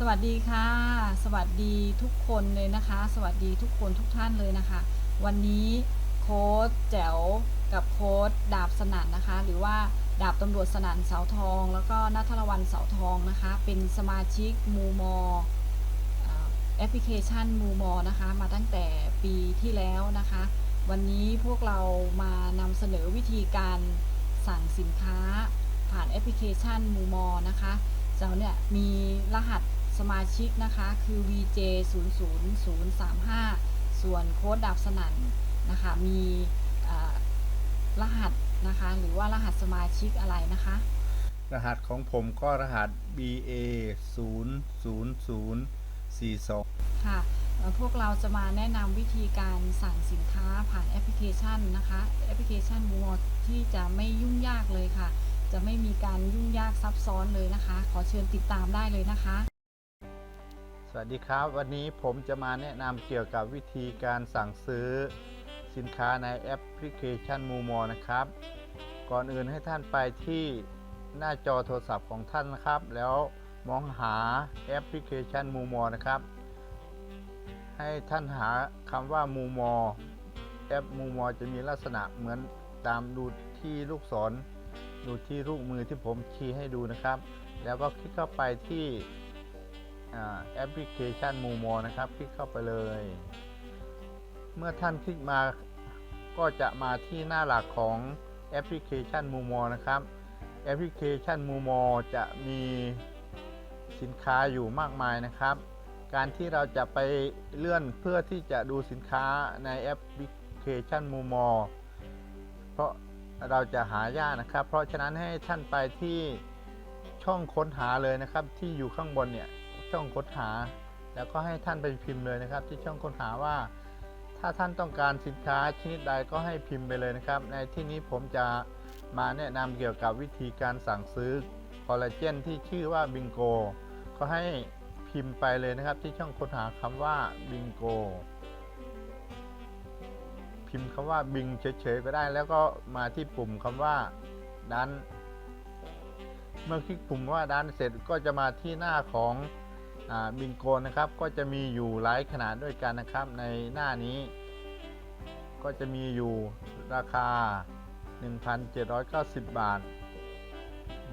สวัสดีค่ะ สวัสดีทุกคนเลยนะคะ สวัสดีทุกคนทุกท่านเลยนะคะ วันนี้โค้ดแจ๋วกับโค้ดดาบสนั่นนะคะ หรือว่าดาบตำรวจสนั่นเสาทอง แล้วก็นัทรวันเสาทองนะคะ เป็นสมาชิกมูมอแอปพลิเคชันมูมอนะคะ มาตั้งแต่ปีที่แล้วนะคะ วันนี้พวกเรามานำเสนอวิธีการสั่งสินค้าผ่านแอปพลิเคชันมูมอนะคะเราเนี่ยมีรหัส สมาชิกนะคะ คือ VJ 0 0 0 3 5 ส่วนโค้ดดาบสนั่นนะคะ มีเอ่อรหัสนะคะ หรือว่ารหัสสมาชิกอะไรนะคะ รหัสของผมก็รหัส BA 0 0 0 4 2 ค่ะเอ่อพวกเราจะมาแนะนำวิธีการสั่งสินค้าผ่านแอปพลิเคชันนะคะ แอปพลิเคชันมูมอที่จะไม่ยุ่งยากเลยค่ะจะไม่มีการยุ่งยากซับซ้อนเลยนะคะ ขอเชิญติดตามได้เลยนะคะ สวัสดีครับ วันนี้ผมจะมาแนะนำเกี่ยวกับวิธีการสั่งซื้อสินค้าในแอปพลิเคชันมูมอนะครับ ก่อนอื่นให้ท่านไปที่หน้าจอโทรศัพท์ของท่านนะครับ แล้วมองหาแอปพลิเคชันมูมอนะครับ ให้ท่านหาคำว่ามูมอแอปมูมอจะมีลักษณะเหมือนตามดูที่ลูกศรดูที่รูปมือที่ผมชี้ให้ดูนะครับ แล้วก็คลิกเข้าไปที่ แอปพลิเคชันมูมอนะครับ คลิกเข้าไปเลย เมื่อท่านคลิกมาก็จะมาที่หน้าหลักของแอปพลิเคชันมูมอนะครับแอปพลิเคชันมูมอจะมีสินค้าอยู่มากมายนะครับ การที่เราจะไปเลื่อนเพื่อที่จะดูสินค้าในแอปพลิเคชันมูมอเพราะเราจะหายากนะครับ เพราะฉะนั้นให้ท่านไปที่ช่องค้นหาเลยนะครับที่อยู่ข้างบนเนี่ย ช่องค้นหา แล้วก็ให้ท่านไปพิมพ์เลยนะครับ ที่ช่องค้นหาว่า ถ้าท่านต้องการสินค้าชนิดใดก็ให้พิมพ์ไปเลยนะครับ ในที่นี้ผมจะมาแนะนำเกี่ยวกับวิธีการสั่งซื้อคอลลาเจนที่ชื่อว่าบิงโกก็ให้พิมพ์ไปเลยนะครับ ที่ช่องค้นหาคำว่าบิงโกพิมพ์คำว่าบิงเฉยๆก็ได้ แล้วก็มาที่ปุ่มคำว่าดันเมื่อคลิกปุ่มว่าดันเสร็จก็จะมาที่หน้าของ บิงโกนะครับก็จะมีอยู่หลายขนาดด้วยกันนะครับในหน้านี้ ก็จะมีอยู่ราคา 1,790 บาท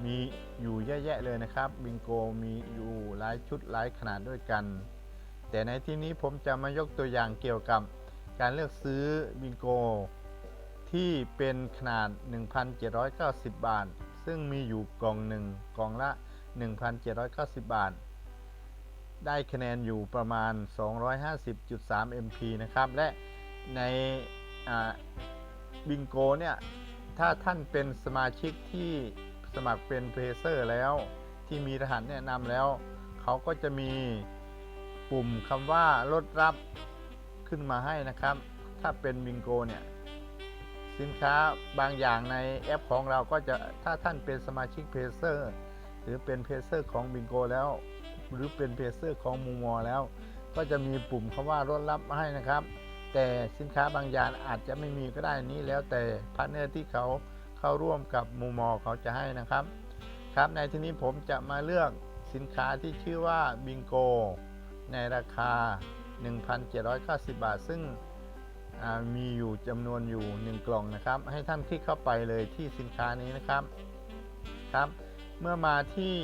มีอยู่เยอะแยะเลยนะครับบิงโกมีอยู่หลายชุดหลายขนาดด้วยกัน แต่ในที่นี้ผมจะมายกตัวอย่างเกี่ยวกับการเลือกซื้อบิงโก ที่เป็นขนาด 1,790 บาท ซึ่งมีอยู่กล่องหนึ่งกล่องละ 1,790 บาท ได้คะแนนอยู่ประมาณ 250.3 MP นะครับ และในบิงโกเนี่ย ถ้าท่านเป็นสมาชิกที่สมัครเป็นเพเซอร์แล้วที่มีรหัสแนะนำแล้ว เขาก็จะมีปุ่มคำว่าลดรับขึ้นมาให้นะครับ ถ้าเป็นบิงโกเนี่ย สินค้าบางอย่างในแอปของเราก็จะถ้าท่านเป็นสมาชิกเพเซอร์หรือเป็นเพเซอร์ของบิงโกแล้ว หรือเป็นเพเซอร์ของมูมอแล้ว ก็จะมีปุ่มคำว่าลดรับมาให้นะครับ แต่สินค้าบางอย่างอาจจะไม่มีก็ได้นี้แล้วแต่พาร์ทเนอร์ที่เขาเข้าร่วมกับมูมอเขาจะให้นะครับ ครับในที่นี้ผมจะมาเลือกสินค้าที่ชื่อว่าบิงโกในราคา 1,790 บาท ซึ่งมีอยู่จำนวนอยู่ 1 กล่องนะครับ ให้ท่านคลิกเข้าไปเลยที่สินค้านี้นะครับครับ เมื่อมาที่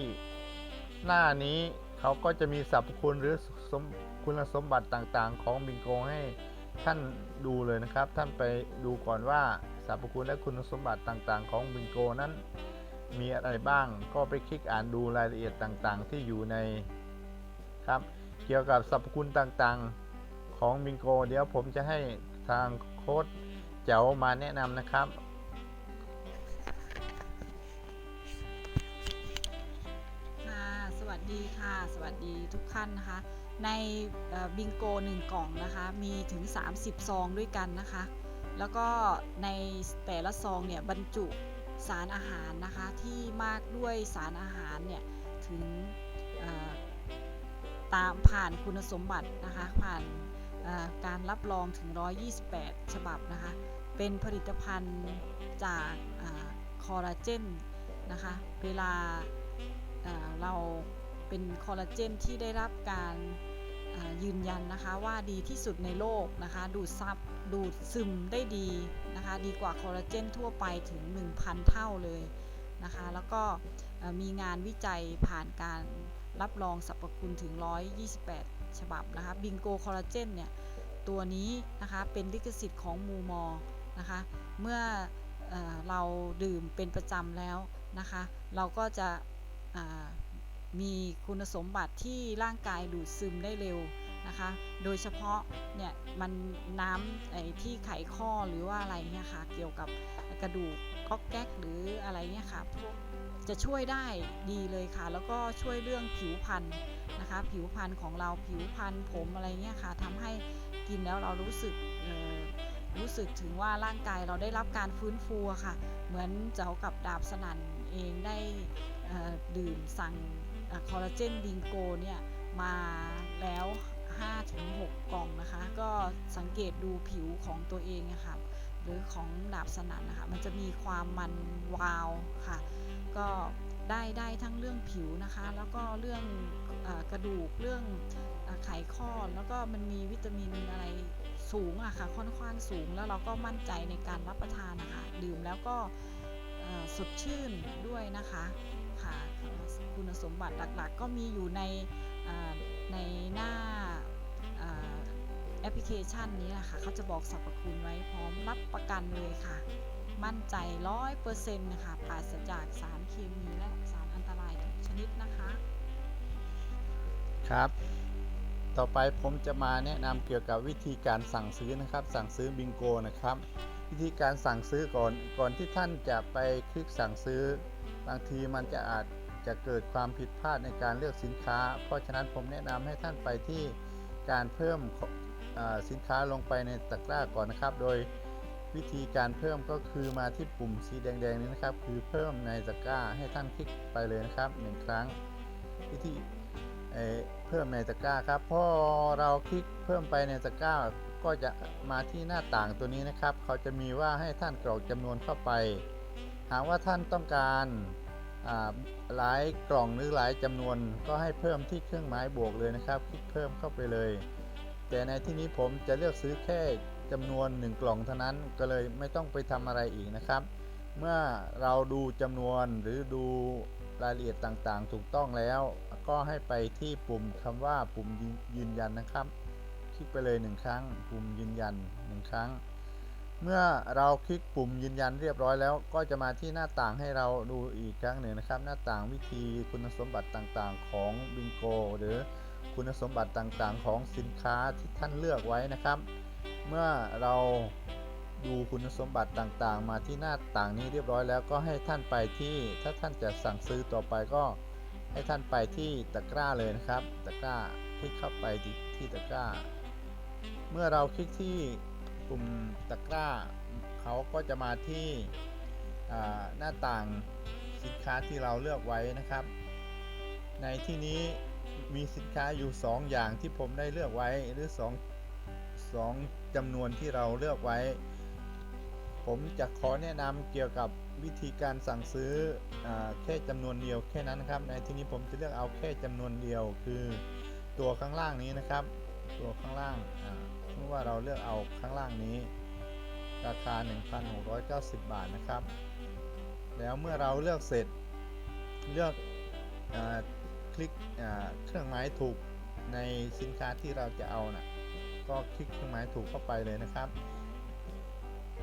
หน้านี้ เขาก็จะมีสรรพคุณหรือสมคุณสมบัติต่างๆ ของบิงโกให้ท่านดูเลยนะครับ ท่านไปดูก่อนว่าสรรพคุณและคุณสมบัติต่างๆ ของบิงโกนั้น มีอะไรบ้างก็ไปคลิกอ่านดูรายละเอียดต่างๆ ที่อยู่ในครับ เกี่ยวกับสรรพคุณต่างๆของบิงโก เดี๋ยวผมจะให้ทางโค้ดเจ๋วมาแนะนำนะครับ ดีค่ะ สวัสดีทุกท่านนะคะ ในบิงโกหนึ่งกล่องนะคะ มีถึง 30 ซองด้วยกันนะคะ แล้วก็ในแต่ละซองเนี่ยบรรจุสารอาหารนะคะที่มากด้วยสารอาหารเนี่ยถึงตามผ่านคุณสมบัตินะคะผ่านการรับรองถึง 128 ฉบับนะคะ เป็นผลิตภัณฑ์จากคอลลาเจนนะคะ เวลาเรา เป็นคอลลาเจนที่ได้รับการยืนยันนะคะว่าดีที่สุดในโลกนะคะ ดูดซับดูดซึมได้ดีนะคะ ดีกว่าคอลลาเจนทั่วไปถึง 1,000 เท่าเลยนะคะ แล้วก็มีงานวิจัยผ่านการรับรองสรรพคุณถึง 128 ฉบับนะคะบิงโกคอลลาเจนเนี่ย ตัวนี้นะคะ เป็นลิขสิทธิ์ของมูมอนะคะ เมื่อเอเราดื่มเป็นประจำแล้วนะคะ เราก็จะ มีคุณสมบัติที่ร่างกายดูดซึมได้เร็วนะคะ โดยเฉพาะเนี่ยมันน้ำไอ้ที่ไขข้อหรือว่าอะไรเนี่ยค่ะ เกี่ยวกับกระดูกก๊อกแก๊กหรืออะไรเนี่ยค่ะพวกจะช่วยได้ดีเลยค่ะ แล้วก็ช่วยเรื่องผิวพรรณนะคะ ผิวพรรณของเราผิวพรรณผมอะไรเงี้ยค่ะทำให้กินแล้วเรารู้สึกรู้สึกถึงว่าร่างกายเราได้รับการฟื้นฟูค่ะ เหมือนเจ้ากับดาบสนั่นเองได้ดื่มสั่ง คอลลาเจนบิงโกเนี่ยมาแล้ว 5-6 กล่องนะคะ ก็สังเกตดูผิวของตัวเองอะค่ะหรือของดาบสนั่นนะคะมันจะมีความมันวาวค่ะ ก็ได้ได้ทั้งเรื่องผิวนะคะ แล้วก็เรื่องอกระดูกเรื่องอไขข้อแล้วก็มันมีวิตามินอะไรสูงอะค่ะค่อนข้างสูงแล้วเราก็มั่นใจในการรับประทานนะคะ ดื่มแล้วก็สดชื่นด้วยนะคะ คุณสมบัติหลักๆ ก็มีอยู่ในในหน้าอ่าแอปพลิเคชันนี้แหละค่ะเขาจะบอกสรรพคุณไว้พร้อมรับประกันเลยค่ะ มั่นใจร้อยเปอร์เซ็นต์นะคะปราศจากสารเคมีและสารอันตรายทุกชนิดนะคะ ครับ ต่อไปผมจะมาแนะนำเกี่ยวกับวิธีการสั่งซื้อนะครับ สั่งซื้อบิงโกนะครับ วิธีการสั่งซื้อก่อนก่อนที่ท่านจะไปคลิกสั่งซื้อ บางทีมันจะอาจ จะเกิดความผิดพลาดในการเลือกสินค้า เพราะฉะนั้นผมแนะนำให้ท่านไปที่การเพิ่มสินค้าลงไปในตะกร้าก่อนนะครับ โดยวิธีการเพิ่มก็คือมาที่ปุ่มสีแดงๆนี้นะครับ คือเพิ่มในตะกร้าให้ท่านคลิกไปเลยนะครับหนึ่งครั้งวิธีเเพิ่มในตะกร้าครับพอเราคลิกเพิ่มไปในตะกร้าก็จะมาที่หน้าต่างตัวนี้นะครับ เขาจะมีว่าให้ท่านกรอกจำนวนเข้าไป หากว่าท่านต้องการ หลายกล่องหรือหลายจำนวนก็ให้เพิ่มที่เครื่องหมายบวกเลยนะครับ คลิกเพิ่มเข้าไปเลย แต่ในที่นี้ผมจะเลือกซื้อแค่จำนวน 1 กล่องเท่านั้นก็เลยไม่ต้องไปทำอะไรอีกนะครับ เมื่อเราดูจำนวนหรือดูรายละเอียดต่างๆ ถูกต้องแล้ว ก็ให้ไปที่ปุ่มคำว่าปุ่มยืนยืนยันนะครับ คลิกไปเลยหนึ่งครั้ง ปุ่มยืนยันหนึ่งครั้ง เมื่อเราคลิกปุ่มยืนยันเรียบร้อยแล้ว ก็จะมาที่หน้าต่างให้เราดูอีกครั้งหนึ่งนะครับ หน้าต่างวิธีคุณสมบัติต่างๆ ของบิงโกหรือคุณสมบัติต่างๆ ของสินค้าที่ท่านเลือกไว้นะครับ เมื่อเราดูคุณสมบัติต่างๆ มาที่หน้าต่างนี้เรียบร้อยแล้วก็ให้ท่านไปที่ถ้าท่านจะสั่งซื้อต่อไปก็ให้ท่านไปที่ตะกร้าเลยนะครับ ตะกร้าคลิกเข้าไปที่ตะกร้า เมื่อเราคลิกที่ ปุ่มตะกร้าเขาก็จะมาที่หน้าต่างสินค้าที่เราเลือกไว้นะครับ ในที่นี้มีสินค้าอยู่ 2 อย่างที่ผมได้เลือกไว้หรือ 2 2จำนวนที่เราเลือกไว้ ผมจะขอแนะนำเกี่ยวกับวิธีการสั่งซื้ออแค่จำนวนเดียวแค่นั้นนะครับ ในที่นี้ผมจะเลือกเอาแค่จำนวนเดียวคือตัวข้างล่างนี้นะครับ ตัวข้างล่าง สมมติว่าเราเลือกเอาข้างล่างนี้ ราคา 1,690 บาทนะครับ แล้วเมื่อเราเลือกเสร็จเลือกอคลิกเครื่องหมายถูกในสินค้าที่เราจะเอานะก็คลิกเครื่องหมายถูกเข้าไปเลยนะครับ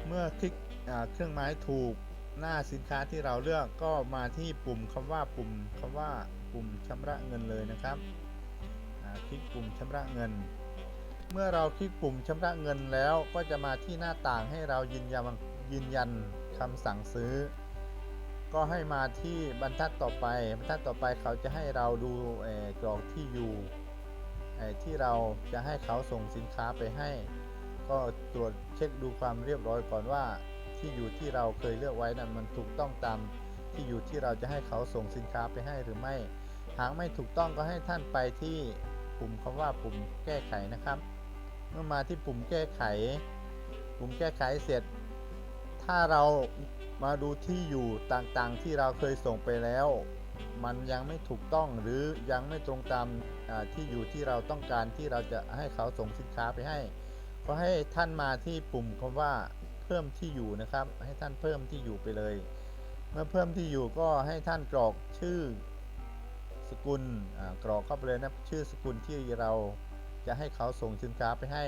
เมื่อคลิกเครื่องหมายถูกหน้าสินค้าที่เราเลือกก็มาที่ปุ่มคำว่าปุ่มคำว่าปุ่มชำระเงินเลยนะครับคลิกปุ่มชำระเงิน เมื่อเราคลิกปุ่มชำระเงินแล้วก็จะมาที่หน้าต่างให้เรายืนยันยืนยันคำสั่งซื้อ ก็ให้มาที่บรรทัดต่อไป บรรทัดต่อไปเขาจะให้เราดูเอ่อกรอกที่อยู่ที่เราจะให้เขาส่งสินค้าไปให้ ก็ตรวจเช็คดูความเรียบร้อยก่อนว่าที่อยู่ที่เราเคยเลือกไว้นั้นมันถูกต้องตามที่อยู่ที่เราจะให้เขาส่งสินค้าไปให้หรือไม่ หากไม่ถูกต้องก็ให้ท่านไปที่ปุ่มคำว่าปุ่มแก้ไขนะครับ เมื่อมาที่ปุ่มแก้ไข ปุ่มแก้ไขเสร็จ ถ้าเรามาดูที่อยู่ต่างๆ ที่เราเคยส่งไปแล้ว มันยังไม่ถูกต้องหรือยังไม่ตรงตามที่อยู่ที่เราต้องการที่เราจะให้เขาส่งสินค้าไปให้ ก็ให้ท่านมาที่ปุ่มคำว่าเพิ่มที่อยู่นะครับ ให้ท่านเพิ่มที่อยู่ไปเลย เมื่อเพิ่มที่อยู่ก็ให้ท่านกรอกชื่อสกุลกรอกเข้าไปเลยนะชื่อสกุลที่เรา จะให้เขาส่งสินค้าไปให้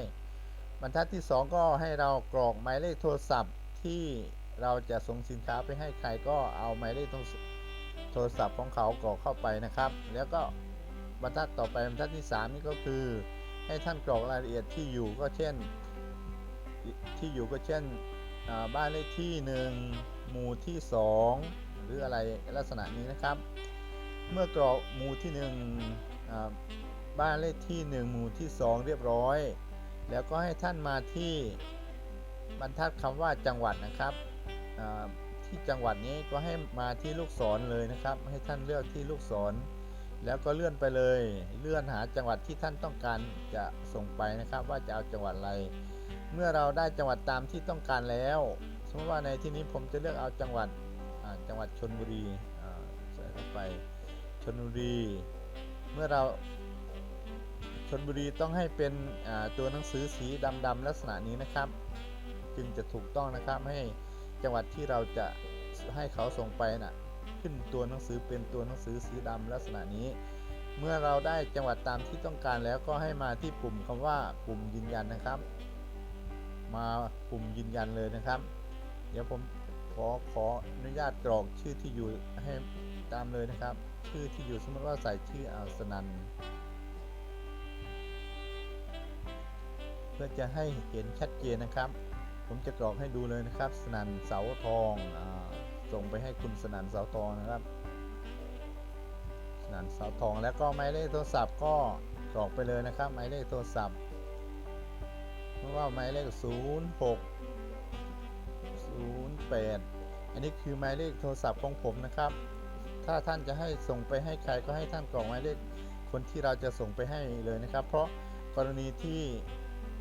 บรรทัดที่ 2 ก็ให้เรากรอกหมายเลขโทรศัพท์ที่เราจะส่งสินค้าไปให้ใครก็เอาหมายเลขโทรศัพท์ของเขากรอกเข้าไปนะครับ แล้วก็บรรทัดต่อไปบรรทัดที่ 3 นี่ก็คือ ให้ท่านกรอกรายละเอียดที่อยู่ก็เช่น ที่อยู่ก็เช่นบ้านเลขที่ 1 หมู่ที่ 2 หรืออะไรลักษณะนี้นะครับ เมื่อกรอกหมู่ที่1อ่า บ้านเลขที่ 1 หมู่ที่ 2 เรียบร้อย แล้วก็ให้ท่านมาที่บรรทัดคำว่าจังหวัดนะครับที่จังหวัดนี้ก็ให้มาที่ลูกศรเลยนะครับ ให้ท่านเลือกที่ลูกศร แล้วก็เลื่อนไปเลย เลื่อนหาจังหวัดที่ท่านต้องการจะส่งไปนะครับ ว่าจะเอาจังหวัดอะไร เมื่อเราได้จังหวัดตามที่ต้องการแล้ว สมมติว่าในที่นี้ผมจะเลือกเอาจังหวัดจังหวัดชนบุรีใส่เข้าไปชนบุรี เมื่อเรา ชนบุรีต้องให้เป็นตัวหนังสือสีดำๆลักษณะนี้นะครับ จึงจะถูกต้องนะครับให้จังหวัดที่เราจะให้เขาส่งไปน่ะขึ้นตัวหนังสือเป็นตัวหนังสือสีดำลักษณะนี้ เมื่อเราได้จังหวัดตามที่ต้องการแล้วก็ให้มาที่ปุ่มคำว่าปุ่มยืนยันนะครับ มาปุ่มยืนยันเลยนะครับ เดี๋ยวผมขอขออนุญาตกรอกชื่อที่อยู่ให้ตามเลยนะครับ ชื่อที่อยู่สมมติว่าใส่ชื่ออาสนัน พื่อจะให้เห็นชัดเจนนะครับ ผมจะกรอกให้ดูเลยนะครับ สนันเสาทองอส่งไปให้คุณสนันเสาทองนะครับ สนันเสาทองแล้วก็หมายเลขโทรศัพท์ก็กรอกไปเลยนะครับหมายเลขโทรศัพท์เพราะว่าหมายเลข 0 6 0 8 อันนี้คือหมายเลขโทรศัพท์ของผมนะครับ ถ้าท่านจะให้ส่งไปให้ใครก็ให้ท่านกรอกหมายเลขคนที่เราจะส่งไปให้เลยนะครับ เพราะกรณีที่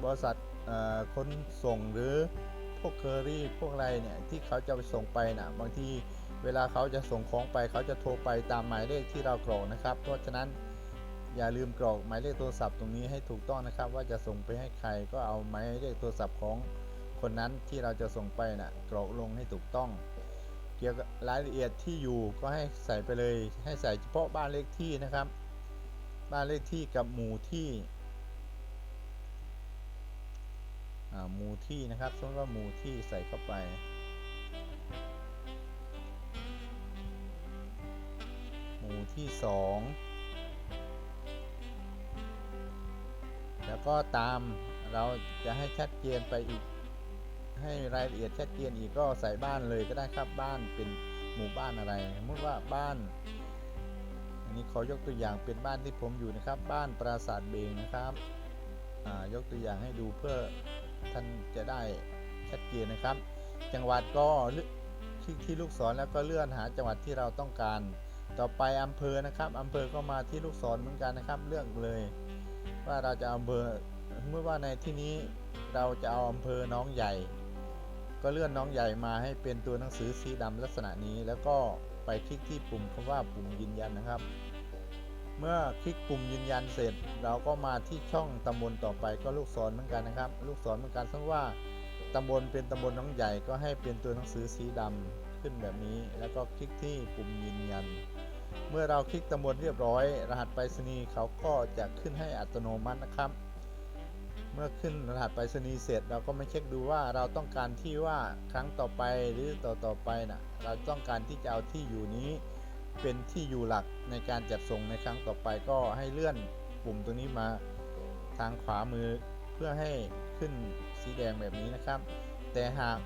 บริษัทเอ่อขนส่งหรือพวกเคอรี่พวกอะไรเนี่ยที่เขาจะไปส่งไปนะบางทีเวลาเขาจะส่งของไป เขาจะโทรไปตามหมายเลขที่เรากรอกนะครับ เพราะฉะนั้นอย่าลืมกรอกหมายเลขโทรศัพท์ตรงนี้ให้ถูกต้องนะครับ ว่าจะส่งไปให้ใครก็เอาหมายเลขโทรศัพท์ของคนนั้นที่เราจะส่งไปน่ะกรอกลงให้ถูกต้อง เกี่ยวกับรายละเอียดที่อยู่ก็ให้ใส่ไปเลย ให้ใส่เฉพาะบ้านเลขที่นะครับ บ้านเลขที่กับหมู่ที่อ่าห มู่ที่นะครับสมมติว่าหมู่ที่ใส่เข้าไปหมู่ที่สองแล้วก็ตามเราจะให้ชัดเจนไปอีก ให้รายละเอียดชัดเจนอีกก็ใส่บ้านเลยก็ได้ครับบ้านเป็นหมู่บ้านอะไรสมมติว่าบ้านอันนี้ขอยกตัวอย่างเป็นบ้านที่ผมอยู่นะครับ บ้านปราสาทเบงนะครับอายกตัวอย่างให้ดูเพื่อ ท่านจะได้ชัดเจนนะครับ จังหวัดก็เลือกคลิกที่ลูกศรแล้วก็เลื่อนหาจังหวัดที่เราต้องการ ต่อไปอำเภอนะครับอำเภอก็มาที่ลูกศรเหมือนกันนะครับ เลือกเลย ว่าเราจะอำเภอเมื่อว่าในที่นี้เราจะเอาอำเภอน้องใหญ่ ก็เลื่อนน้องใหญ่มาให้เป็นตัวหนังสือสีดำลักษณะนี้ แล้วก็ไปคลิกที่ปุ่มคำว่าปุ่มยืนยันนะครับ เมื่อคลิกปุ่มยืนยันเสร็จ เราก็มาที่ช่องตำบลต่อไปก็ลูกศรเหมือนกันนะครับ ลูกศรเหมือนกันสมมติว่าตำบลเป็นตำบลน้องใหญ่ก็ให้เป็นตัวหนังสือสีดำขึ้นแบบนี้ แล้วก็คลิกที่ปุ่มยืนยัน เมื่อเราคลิกตำบลเรียบร้อย รหัสไปรษณีย์เขาก็จะขึ้นให้อัตโนมัตินะครับ เมื่อขึ้นรหัสไปรษณีย์เสร็จ เราก็มาเช็คดูว่าเราต้องการที่ว่าครั้งต่อไปหรือต่อต่อไปนะ่ะเราต้องการที่จะเอาที่อยู่นี้ เป็นที่อยู่หลักในการจัดส่งในครั้งต่อไปก็ให้เลื่อนปุ่มตัวนี้มาทางขวามือเพื่อให้ขึ้นสีแดงแบบนี้นะครับ แต่หาก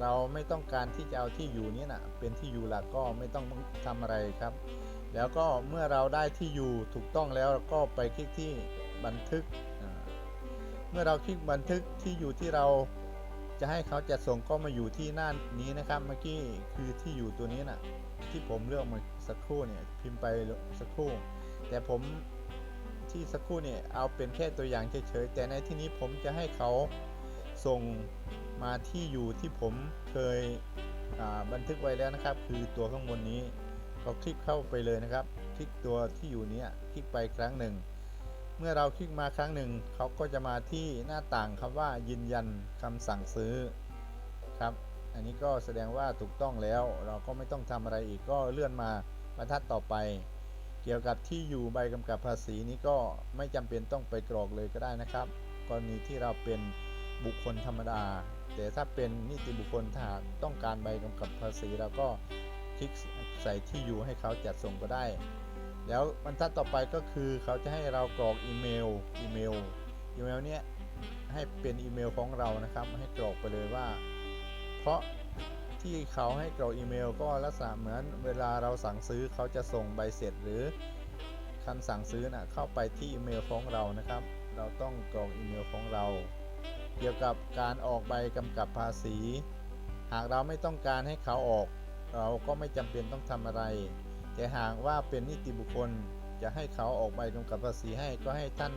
เราไม่ต้องการที่จะเอาที่อยู่นี้นะเป็นที่อยู่หลักก็ไม่ต้องทำอะไรครับ แล้วก็เมื่อเราได้ที่อยู่ถูกต้องแล้วก็ไปคลิกที่บันทึก เมื่อเราคลิกบันทึกที่อยู่ที่เราจะให้เขาจัดส่งก็มาอยู่ที่หน้านี้นะครับ เมื่อกี้คือที่อยู่ตัวนี้นะที่ผมเลือกมา สักครู่เนี่ยพิมพ์ไปสักครู่ แต่ผมที่สักครู่เนี่ยเอาเป็นแค่ตัวอย่างเฉยๆแต่ในที่นี้ผมจะให้เขาส่งมาที่อยู่ที่ผมเคยบันทึกไว้แล้วนะครับ คือตัวข้างบนนี้ก็คลิกเข้าไปเลยนะครับ คลิกตัวที่อยู่เนี้ยคลิกไปครั้งหนึ่ง เมื่อเราคลิกมาครั้งหนึ่งเขาก็จะมาที่หน้าต่างคำว่ายืนยันคำสั่งซื้อครับ อันนี้ก็แสดงว่าถูกต้องแล้ว เราก็ไม่ต้องทำอะไรอีกก็เลื่อนมา บรรทัดต่อไป เกี่ยวกับที่อยู่ใบกำกับภาษีนี้ก็ไม่จำเป็นต้องไปกรอกเลยก็ได้นะครับ กรณีที่เราเป็นบุคคลธรรมดา แต่ถ้าเป็นนิติบุคคลถ้าต้องการใบกำกับภาษีเราก็คลิกใส่ที่อยู่ให้เขาจัดส่งก็ได้ แล้วบรรทัดต่อไปก็คือเขาจะให้เรากรอกอีเมลอีเมลอีเมลเนี้ยให้เป็นอีเมลของเรานะครับให้กรอกไปเลยว่า เพราะ ที่เขาให้กรอกอีเมลก็ลักษณะเหมือนเวลาเราสั่งซื้อเขาจะส่งใบเสร็จหรือคำสั่งซื้อนะเข้าไปที่อีเมลของเรานะครับ เราต้องกรอกอีเมลของเรา เกี่ยวกับการออกใบกำกับภาษี หากเราไม่ต้องการให้เขาออก เราก็ไม่จำเป็นต้องทำอะไร แต่หากว่าเป็นนิติบุคคลจะให้เขาออกใบกำกับภาษีให้ก็ให้ท่าน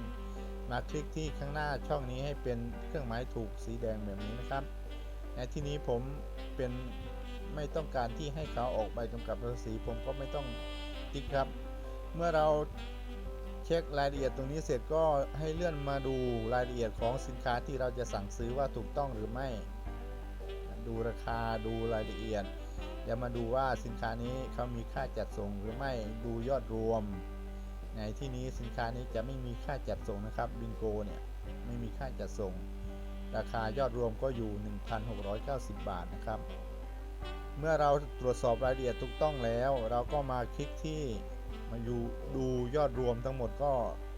มาคลิกที่ข้างหน้าช่องนี้ให้เป็นเครื่องหมายถูกสีแดงแบบนี้นะครับ ในที่นี้ผมเป็นไม่ต้องการที่ให้เขาออกใบกำกับภาษีผมก็ไม่ต้องติ๊กครับ เมื่อเราเช็ครายละเอียดตรงนี้เสร็จก็ให้เลื่อนมาดูรายละเอียดของสินค้าที่เราจะสั่งซื้อว่าถูกต้องหรือไม่ ดูราคาดูรายละเอียดอย่ามาดูว่าสินค้านี้เขามีค่าจัดส่งหรือไม่ดูยอดรวม ในที่นี้สินค้านี้จะไม่มีค่าจัดส่งนะครับบิงโกเนี่ยไม่มีค่าจัดส่ง ราคายอดรวมก็อยู่ 1,690 บาทนะครับ เมื่อเราตรวจสอบรายละเอียดถูกต้องแล้ว เราก็มาคลิกที่มาดูดูยอดรวมทั้งหมดก็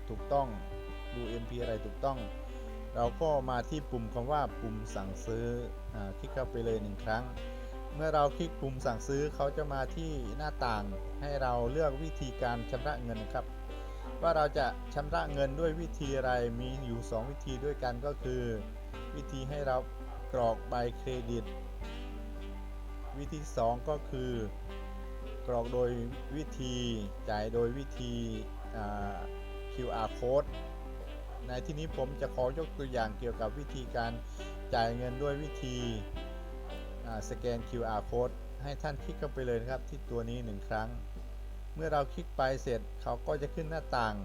ถูกต้องดู MP อะไรถูกต้อง เราก็มาที่ปุ่มคำว่าปุ่มสั่งซื้ออคลิกเข้าไปเลยหนึ่งครั้ง เมื่อเราคลิกปุ่มสั่งซื้อเขาจะมาที่หน้าต่างให้เราเลือกวิธีการชำระเงินครับ ว่าเราจะชำระเงินด้วยวิธีอะไรมีอยู่ 2 วิธีด้วยกันก็คือ วิธีให้เรากรอกใบเครดิต วิธี 2 ก็คือ กรอกโดยวิธีจ่ายโดยวิธี QR code ในที่นี้ผมจะขอยกตัวอย่างเกี่ยวกับวิธีการจ่ายเงินด้วยวิธีสแกน QR code ให้ท่านคลิกเข้าไปเลยครับที่ตัวนี้ 1 ครั้ง เมื่อเราคลิกไปเสร็จเขาก็จะขึ้นหน้าต่าง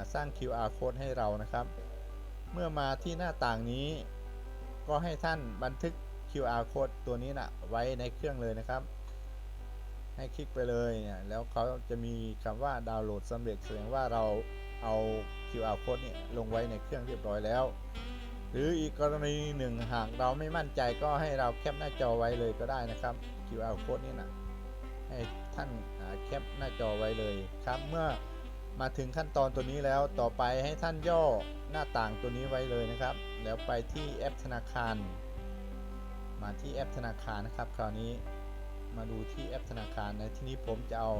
าสร้าง QR code ให้เรานะครับ เมื่อมาที่หน้าต่างนี้ ก็ให้ท่านบันทึก QR code ตัวนี้นะไว้ในเครื่องเลยนะครับ ให้คลิกไปเลยเนี่ยแล้วเขาจะมีคำว่าดาวน์โหลดสำเร็จแสดงว่าเราเอา QR code เนี่ยลงไว้ในเครื่องเรียบร้อยแล้ว หรืออีกกรณีหนึ่งหากเราไม่มั่นใจก็ให้เราแคปหน้าจอไว้เลยก็ได้นะครับ QR code นี่นะให้ท่านแคปหน้าจอไว้เลยครับ เมื่อมาถึงขั้นตอนตัวนี้แล้วต่อไปให้ท่านย่อ หน้าต่างตัวนี้ไว้เลยนะครับ แล้วไปที่แอปธนาคาร มาที่แอปธนาคารนะครับ คราวนี้มาดูที่แอปธนาคารในที่นี้ผมจะเอา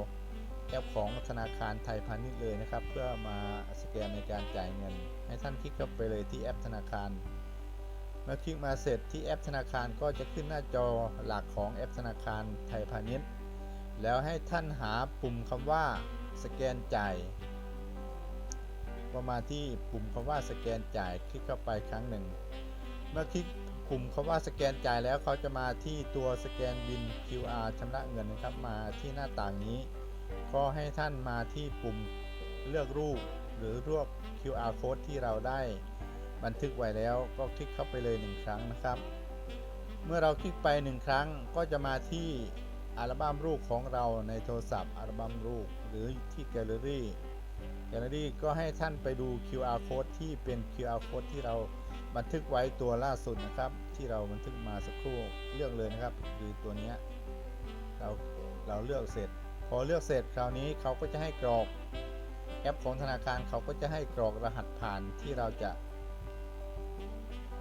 แอปของธนาคารไทยพาณิชย์เลยนะครับ เพื่อมาสแกนในการจ่ายเงิน ให้ท่านคลิกเข้าไปเลยที่แอปธนาคารเมื่อคลิกมาเสร็จที่แอปธนาคารก็จะขึ้นหน้าจอหลักของแอปธนาคารไทยพาณิชย์ แล้วให้ท่านหาปุ่มคำว่าสแกนจ่าย ก็มาที่ปุ่มคำว่าสแกนจ่ายคลิกเข้าไปครั้งหนึ่ง เมื่อคลิกปุ่มคำว่าสแกนจ่ายแล้วเขาจะมาที่ตัวสแกนบิน QR ชำระเงินนะครับ มาที่หน้าต่างนี้ ก็ให้ท่านมาที่ปุ่มเลือกรูป หรือรวบ QR code ที่เราได้บันทึกไว้แล้วก็คลิกเข้าไปเลยหนึ่งครั้งนะครับ เมื่อเราคลิกไปหนึ่งครั้งก็จะมาที่อัลบั้มรูปของเราในโทรศัพท์อัลบั้มรูปหรือที่แกลเลอรี่ แกลเลอรี่ก็ให้ท่านไปดู QR code ที่เป็น QR code ที่เราบันทึกไว้ตัวล่าสุดนะครับ ที่เราบันทึกมาสักครู่เลือกเลยนะครับคือตัวนี้เราเราเลือกเสร็จ พอเลือกเสร็จคราวนี้เขาก็จะให้กรอกแอปของธนาคารเขาก็จะให้กรอกรหัสผ่านที่เราจะ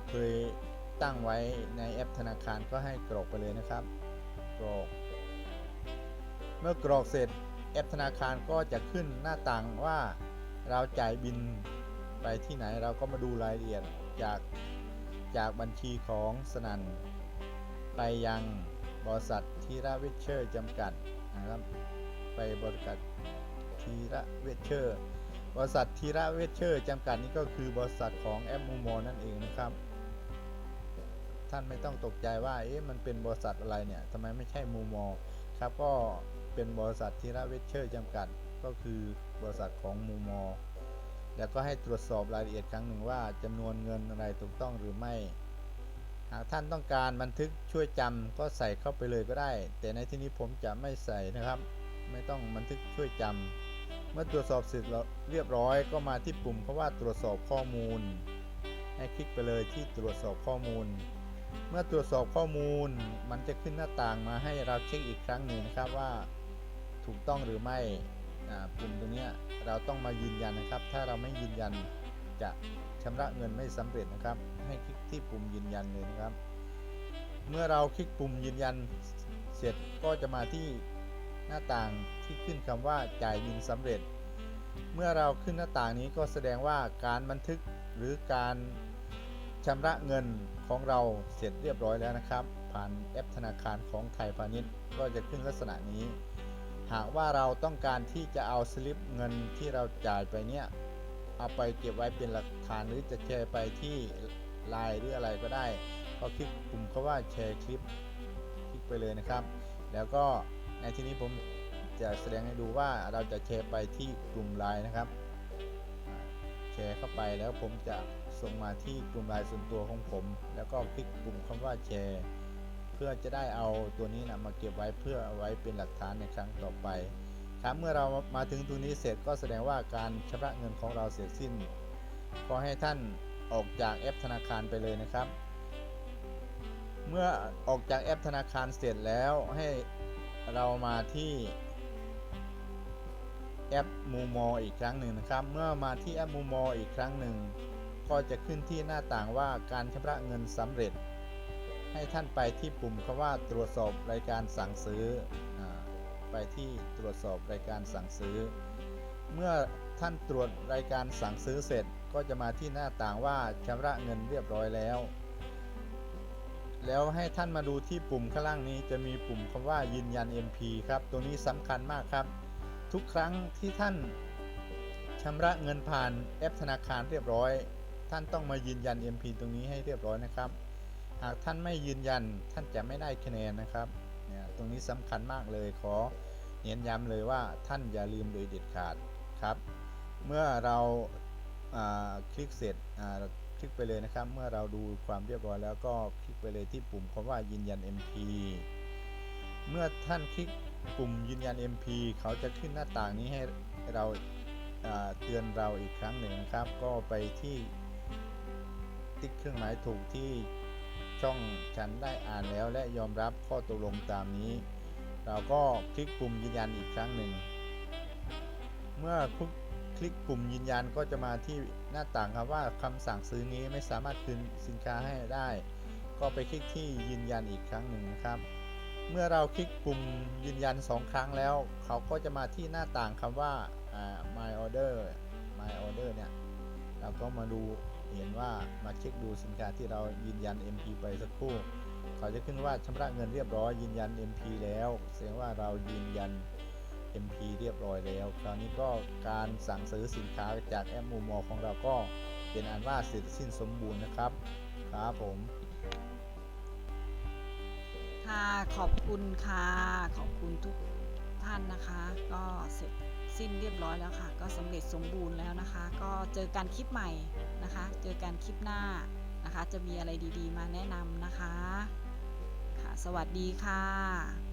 เคยตั้งไว้ในแอปธนาคารก็ให้กรอกไปเลยนะครับ กรอก เมื่อกรอกเสร็จ แอปธนาคารก็จะขึ้นหน้าต่างว่าเราจ่ายบินไปที่ไหนเราก็มาดูรายละเอียดจากจากบัญชีของสนันไปยังบริษัททีระเวชเชอร์จำกัดนะครับไปบริษัททีระเวชเชอร์บริษัททีระเวชเชอร์จำกัดนี่ก็คือบริษัทของแอปมูโมนั่นเองนะครับ ท่านไม่ต้องตกใจว่าเอ๊ะมันเป็นบริษัทอะไรเนี่ยทำไมไม่ใช่มูโมครับก็ เป็นบริษัทธีระเวชเชอร์จำกัด ก็คือบริษัทของมูมอ แล้วก็ให้ตรวจสอบรายละเอียดครั้งหนึ่งว่าจำนวนเงินอะไรถูกต้องหรือไม่ หากท่านต้องการบันทึกช่วยจำก็ใส่เข้าไปเลยก็ได้ แต่ในที่นี้ผมจะไม่ใส่นะครับ ไม่ต้องบันทึกช่วยจำเมื่อตรวจสอบเสร็จเรียบร้อยก็มาที่ปุ่มคำว่าตรวจสอบข้อมูล ให้คลิกไปเลยที่ตรวจสอบข้อมูลเมื่อตรวจสอบข้อมูล มันจะขึ้นหน้าต่างมาให้เราเช็คอีกครั้งหนึ่งนะครับว่า ถูกต้องหรือไม่ปุ่มตรงนี้เราต้องมายืนยันนะครับ ถ้าเราไม่ยืนยันจะชำระเงินไม่สำเร็จนะครับ ให้คลิกที่ปุ่มยืนยันเลยนะครับ เมื่อเราคลิกปุ่มยืนยันเสร็จก็จะมาที่หน้าต่างที่ขึ้นคำว่าจ่ายเงินสำเร็จ เมื่อเราขึ้นหน้าต่างนี้ก็แสดงว่าการบันทึกหรือการชำระเงินของเราเสร็จเรียบร้อยแล้วนะครับ ผ่านแอปธนาคารของไทยพาณิชย์ก็จะขึ้นลักษณะนี้ หากว่าเราต้องการที่จะเอาสลิปเงินที่เราจ่ายไปเนี่ยเอาไปเก็บไว้เป็นหลักฐานหรือจะแชร์ไปที่ไลน์หรืออะไรก็ได้ก็คลิกปุ่มคาว่าแชร์คลิปคลิกไปเลยนะครับ แล้วก็ในที่นี้ผมจะแสดงให้ดูว่าเราจะแชร์ไปที่กลุ่มไลน์นะครับแชร์เข้าไปแล้วผมจะส่งมาที่กลุ่มไลน์ส่วนตัวของผม แล้วก็คลิกปุ่มคำว่าแชร์ เพื่อจะได้เอาตัวนี้นะมาเก็บไว้เพื่อเอาไว้เป็นหลักฐานในครั้งต่อไปครับเมื่อเรามาถึงตรงนี้เสร็จก็แสดงว่าการชำระเงินของเราเสร็จสิ้นก็ให้ท่านออกจากแอปธนาคารไปเลยนะครับ เมื่อออกจากแอปธนาคารเสร็จแล้วให้เรามาที่แอปมูมออีกครั้งหนึ่งนะครับ เมื่อมาที่แอปมูมออีกครั้งหนึ่ง ก็จะขึ้นที่หน้าต่างว่าการชำระเงินสำเร็จ ให้ท่านไปที่ปุ่มคำว่าตรวจสอบรายการสั่งซื้ออไปที่ตรวจสอบรายการสั่งซื้อ เมื่อท่านตรวจรายการสั่งซื้อเสร็จก็จะมาที่หน้าต่างว่าชำระเงินเรียบร้อยแล้ว แล้วให้ท่านมาดูที่ปุ่มข้างล่างนี้จะมีปุ่มคำว่ายืนยัน MP ครับ ตัวนี้สำคัญมากครับ ทุกครั้งที่ท่านชำระเงินผ่านแอปธนาคารเรียบร้อย ท่านต้องมายืนยัน MP ตรงนี้ให้เรียบร้อยนะครับากท่านไม่ยืนยันท่านจะไม่ได้คะแนนนะครับเนี่ยตรงนี้สำคัญมากเลยขอเน้นย้ำเลยว่าท่านอย่าลืมโดยเด็ดขาดครับ เมื่อเราคลิกเสร็จคลิกไปเลยนะครับ เมื่อเราดูความเรียบร้อยแล้วก็คลิกไปเลยที่ปุ่มคำว่ายืนยัน MP เมื่อท่านคลิกปุ่มยืนยัน MP เขาจะขึ้นหน้าต่างนี้ให้เราเตือนเราอีกครั้งหนึ่งนะครับ ก็ไปที่ติ๊กเครื่องหมายถูกที่ ช่องฉันได้อ่านแล้วและยอมรับข้อตกลงตามนี้ เราก็คลิกปุ่มยืนยันอีกครั้งหนึ่ง เมื่อคลิกคลิกปุ่มยืนยันก็จะมาที่หน้าต่างครับว่าคำสั่งซื้อนี้ไม่สามารถคืนสินค้าให้ได้ ก็ไปคลิกที่ยืนยันอีกครั้งหนึ่งนะครับ เมื่อเราคลิกปุ่มยืนยัน 2 ครั้งแล้ว เขาก็จะมาที่หน้าต่างคำว่า my order my order เนี่ยเราก็มาดู เห็นว่ามาเช็คดูสินค้าที่เรายืนยัน MP ไปสักครู่ เขาจะขึ้นว่าชำระเงินเรียบร้อยยืนยัน MP แล้วแสดงว่าเรายืนยัน MP เรียบร้อยแล้ว คราวนี้ก็การสั่งซื้อสินค้าจากแอปมูมอของเราก็เป็นอันว่าเสร็จสิ้นสมบูรณ์นะครับ ครับผมค่ะขอบคุณค่ะ ขอบคุณทุกท่านนะคะ ก็เสร็จ สิ้นเรียบร้อยแล้วค่ะ ก็สำเร็จสมบูรณ์แล้วนะคะ ก็เจอกันคลิปใหม่นะคะ เจอกันคลิปหน้านะคะ จะมีอะไรดีๆ มาแนะนำนะคะค่ะ สวัสดีค่ะ